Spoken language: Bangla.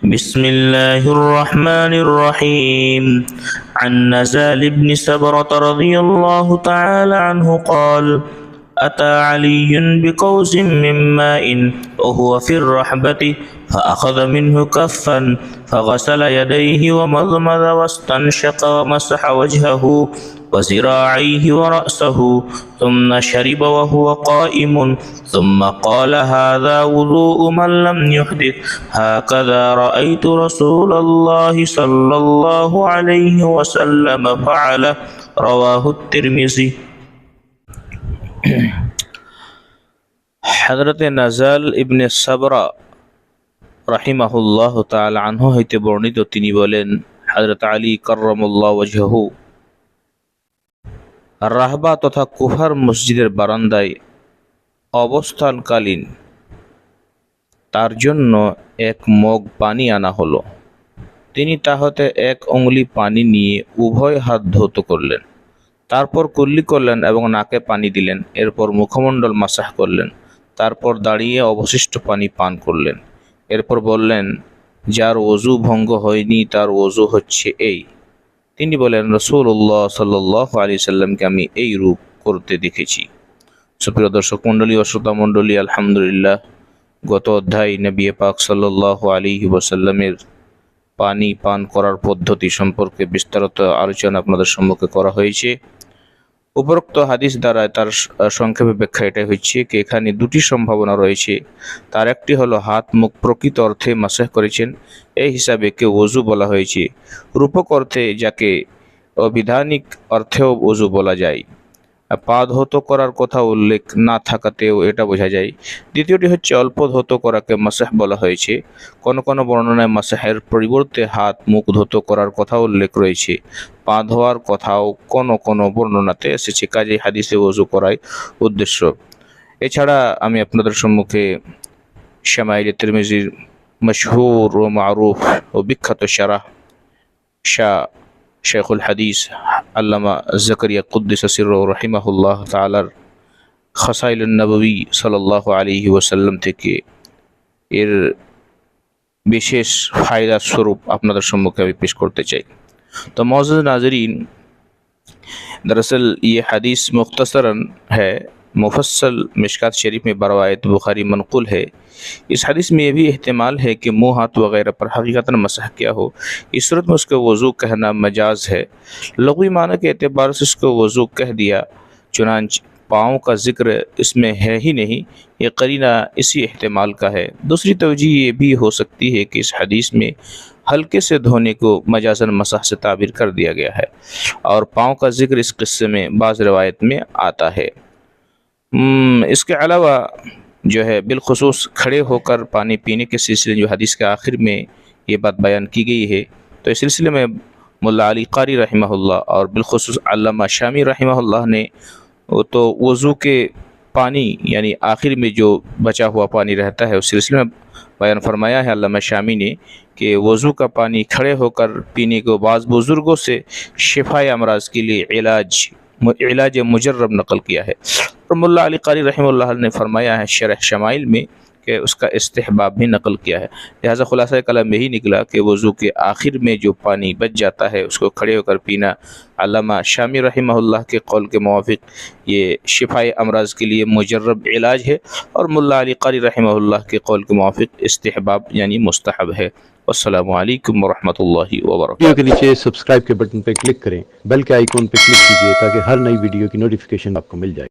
بسم الله الرحمن الرحيم. عن نزال بن سبرة رضي الله تعالى عنه قال أتى علي بقوس من ماء وهو في الرحبة فأخذ منه كفا فغسل يديه ومضمض واستنشق ومسح وجهه وذراعيه ورأسه ثم شرب وهو قائم ثم قال هذا وضوء من لم يحدث هكذا رأيت رسول الله صلى الله عليه وسلم فعل رواه الترمذي হজরতে নাজাল ইবনে সাবরা রাহিমাহুল্লাহ তাল আনহু হইতে বর্ণিত তিনি বলেন হজরত আলী করমুল্লাহ ওয়াজহু রাহবা তথা কুফার মসজিদের বারান্দায় অবস্থানকালীন। তার জন্য এক মগ পানি আনা হলো। তিনি তাহতে এক অঙ্গুলি পানি নিয়ে উভয় হাত ধৌত করলেন। তারপর কুল্লি করলেন এবং নাকে পানি দিলেন। এরপর মুখমণ্ডল মাসাহ করলেন। তারপর দাঁড়িয়ে অবশিষ্ট পানি পান করলেন। এরপর বললেন, যার অজু ভঙ্গ হয়নি, তার ওজু হচ্ছে এই। তিনি বলেন রসুল্লাহ সাল্লাহ আলি সাল্লামকে আমি এই রূপ করতে দেখেছি। সুপ্রিয় দর্শক মণ্ডলী ও শ্রোতা মণ্ডলী, আলহামদুলিল্লাহ, গত অধ্যায় নবী পাক সাল্লাহ আলী ওসাল্লামের পানি পান করার পদ্ধতি সম্পর্কে বিস্তারিত আলোচনা আপনাদের সম্মুখে করা হয়েছে। উপরোক্ত হাদিস দ্বারা তার সংক্ষেপে ব্যাখ্যা এটাই হচ্ছে কি, এখানে দুটি সম্ভাবনা রয়েছে। তার একটি হলো হাত মুখ প্রকৃত অর্থে মাসাহ করেছেন, এই হিসাবে কে ওজু বলা হয়েছে। রূপক অর্থে যাকে অবিধানিক অর্থেও ওজু বলা যায়। পা ধৌত করার কথা উল্লেখ না থাকাতেও এটা বোঝা যায়। দ্বিতীয়টি হচ্ছে অল্প ধৌত করাকে মাসাহ বলা হয়েছে। কোন কোন বর্ণনায় মাসাহের পরিবর্তে হাত মুখ ধৌত করার কথা উল্লেখ রয়েছে। পা ধোয়ার কথাও কোন কোন বর্ণনাতে এসেছে কাজে হাদিসে ওজু করাই উদ্দেশ্য। এছাড়া আমি আপনাদের সম্মুখে শ্যামাইল তিরমিজির মশহুর ও মারুফ ও বিখ্যাত সারাহ শাহ শেখুল হাদিস আল্লামা জাকরিয়া কুদ্দিস সির রহিমাহুল্লাহ তালার খসাইল নবী সাল্লাহ আলী ওসাল্লাম থেকে এর বিশেষ ফায়দা স্বরূপ আপনাদের সম্মুখে আমি পেশ করতে চাই तो मौजूद नाजरीन दरअसल ये हदीस मुख्तसरन है مفصل مشکات شریف میں بروایت بخاری منقول ہے۔ اس حدیث میں یہ بھی احتمال ہے کہ منہ، ہاتھ وغیرہ پر حقیقتاً مسح کیا ہو۔ اس صورت میں اس کو وضو کہنا مجاز ہے۔ لغوی معنی کے اعتبار سے اس کو وضو کہہ دیا، چنانچہ پاؤں کا ذکر اس میں ہے ہی نہیں، یہ قرینہ اسی احتمال کا ہے۔ دوسری توجہ یہ بھی ہو سکتی ہے کہ اس حدیث میں ہلکے سے دھونے کو مجازن مسح سے تعبیر کر دیا گیا ہے اور پاؤں کا ذکر اس قصے میں بعض روایت میں آتا ہے۔ اس کے علاوہ جو ہے بالخصوص کھڑے ہو کر پانی پینے کے سلسلے، جو حدیث کے آخر میں یہ بات بیان کی گئی ہے، تو اس سلسلے میں ملا علی قاری رحمہ اللہ اور بالخصوص علامہ شامی رحمہ اللہ نے تو وضو کے پانی یعنی آخر میں جو بچا ہوا پانی رہتا ہے، اس سلسلے میں بیان فرمایا ہے علامہ شامی نے کہ وضو کا پانی کھڑے ہو کر پینے کو بعض بزرگوں سے شفا امراض کے لیے علاج علاج مجرب نقل کیا ہے۔ اور ملا علی قاری رحمہ اللہ نے فرمایا ہے شرح شمائل میں کہ اس کا استحباب بھی نقل کیا ہے۔ لہٰذا خلاصہ کلام یہی نکلا کہ وضو کے آخر میں جو پانی بچ جاتا ہے، اس کو کھڑے ہو کر پینا۔ علامہ شامی رحمہ اللہ کے قول کے موافق یہ شفاء امراض کے لیے مجرب علاج ہے۔ اور ملا علی قاری رحمہ اللہ کے قول کے موافق استحباب یعنی مستحب ہے۔ السلام علیکم ورحمۃ اللہ وبرکاتہ۔ ویڈیو کے نیچے سبسکرائب کے بٹن پہ کلک کریں، بیل کے آئیکن پہ کلک کیجیے تاکہ ہر نئی ویڈیو کی نوٹیفیکیشن آپ کو مل جائے۔